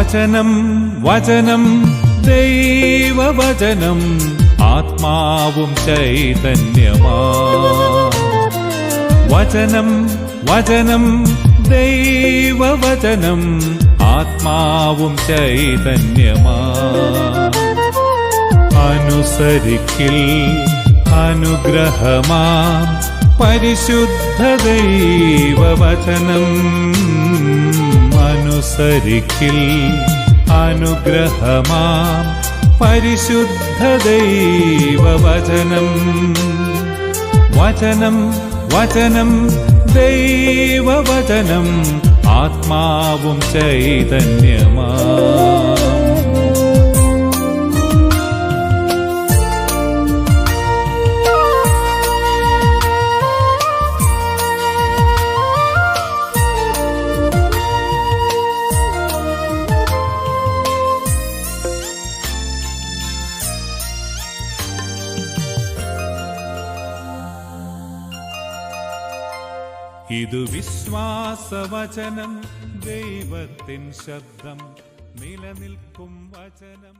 വചനം വചനം ദൈവവചനം ആത്മാവും ചൈതന്യമാ. വചനം വചനം ദൈവവചനം ആത്മാവും ചൈതന്യമാ. അനുസരിക്കിൽ അനുഗ്രഹമാ. പരിശുദ്ധ ദൈവവചനം. അനുസരിക്കിൽ അനുഗ്രഹമാം പരിശുദ്ധ ദൈവവചനം. വചനം വചനം ദൈവവചനം ആത്മാവും ചൈതന്യമാ. ഇതു വിശ്വാസവചനം ദൈവത്തിൻ ശബ്ദം നിലനിൽക്കും വചനം.